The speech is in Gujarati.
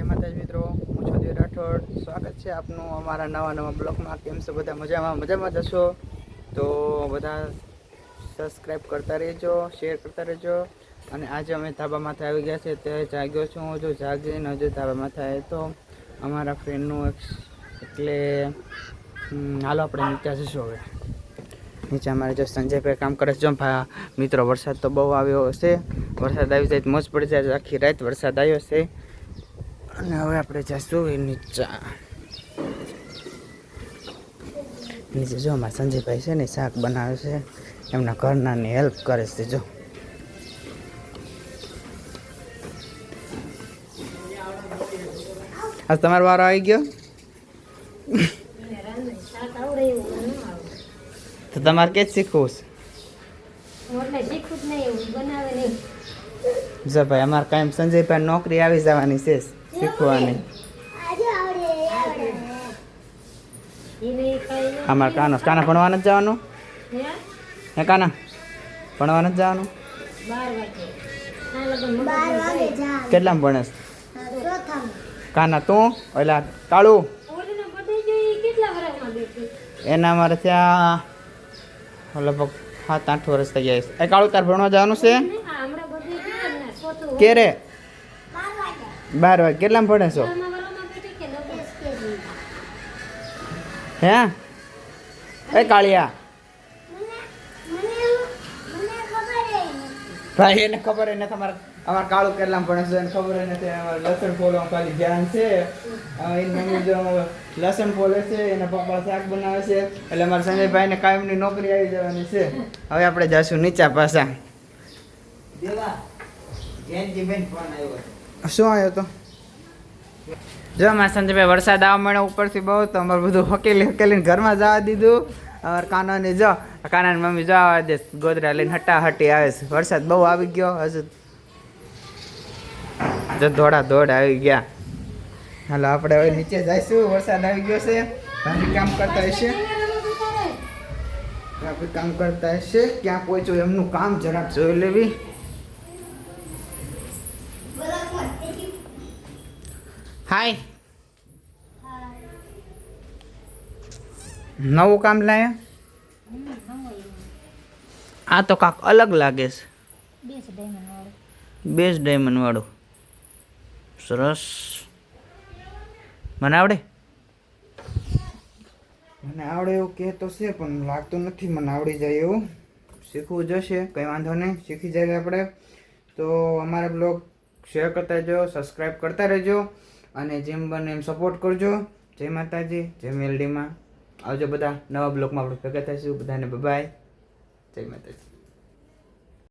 જય માતાજી મિત્રો, હું છું રાઠોડ. સ્વાગત છે આપનું અમારા નવા નવા બ્લોગમાં. કેમ છો બધા? મજામાં? મજામાં જશો તો બધા સબસ્ક્રાઈબ કરતા રહેજો શેર કરતા રહેજો. અને આજે અમે ધાબા માથે આવી ગયા છે. તે જાગ્યો છું હું. જો જાગીને હજુ ધાબા માથે આવ્યો તો અમારા ફ્રેન્ડનું એટલે હાલો આપણે નીચે જઈશું હવે. નીચે અમારે જો સંજયભાઈ કામ કરે છે. જો મિત્રો, વરસાદ તો બહુ આવ્યો હશે. વરસાદ આવી જાય મોજ પડી જાય. આખી રાત વરસાદ આવ્યો છે. અને હવે આપણે જઈશું નીચે નીચે જો અમારા સંજયભાઈ છે ને શાક બનાવે છે. એમના ઘરનાની હેલ્પ કરે છે, જો. આજ તમારો વારો આવી ગયો? તો તમારે કે શીખવું છે? જો ભાઈ, અમારે કાંઈ સંજયભાઈ નોકરી આવી જવાની છે. શીખવાની. અમારે કાનો? કાના ભણવા નથી જવાનું? હે કાના? ભણવા નથી જવાનું? કેટલામાં ભણે કાના તું? ઓલા કાળું એના મારે ત્યાં લગભગ સાત આઠ વર્ષ થઈ ગયા છે. એ કાળું તાર ભણવા જવાનું છે? કે રે? બાર વાગે. કેટલામાં ભણે છો? હે? એ કાળિયા. ભાઈ, એને ખબર એને તમારે અમાર કાળું કેટલામાં ભણે છે એને ખબર નથી અમારે લસણ ફોલવા ખાલી ધ્યાન છે. એની મમ્મી જો લસણ ફોલે છે, એના પપ્પા શાક બનાવે છે. એટલે અમારા સંજયભાઈને કાયમની નોકરી આવી જવાની છે. હવે આપણે જઈશું નીચા પાછા શું આવ્યો તો? જો મારા સંજયભાઈ વરસાદ આવવા મળ્યો ઉપરથી બહુ તો અમારે બધું હકેલી હકેલીને ઘરમાં જવા દીધું. અમારે કાનાની જો, કાનાની મમ્મી જો આવવા દે, ગોદરા લઈને હટાહટી આવે છે. વરસાદ બહુ આવી ગયો હજુ. જો દોડા દોડ આવી ગયા. હાલો, આપણે હવે નીચે જઈશું. વરસાદ આવી ગયો છે. ભાભી કામ કરતા હશે. ભાભી કામ કરતા હશે. ક્યાં પહોંચ્યું એમનું કામ? જરાક જોઈ લેવી. હાય નવું કામ લાયા? આ તો કાંક અલગ લાગે છે. બેઝ ડાયમંડ વાળું. સરસ. મને આવડે? મને આવડે એવું કહેતો છે પણ લાગતું નથી. મને આવડી જાય એવું. શીખવું જશે કંઈ વાંધો નહીં. શીખી જાય આપણે. તો અમારા બ્લોગ શેર કરતા રહેજો સબસ્ક્રાઈબ કરતા રહેજો. અને જેમ બને એમ સપોર્ટ કરજો. જય માતાજી, જય મેલડીમાં. આવજો બધા, નવા બ્લોગમાં આપણે ભેગા થઈશું. બધાને બાય જય માતાજી.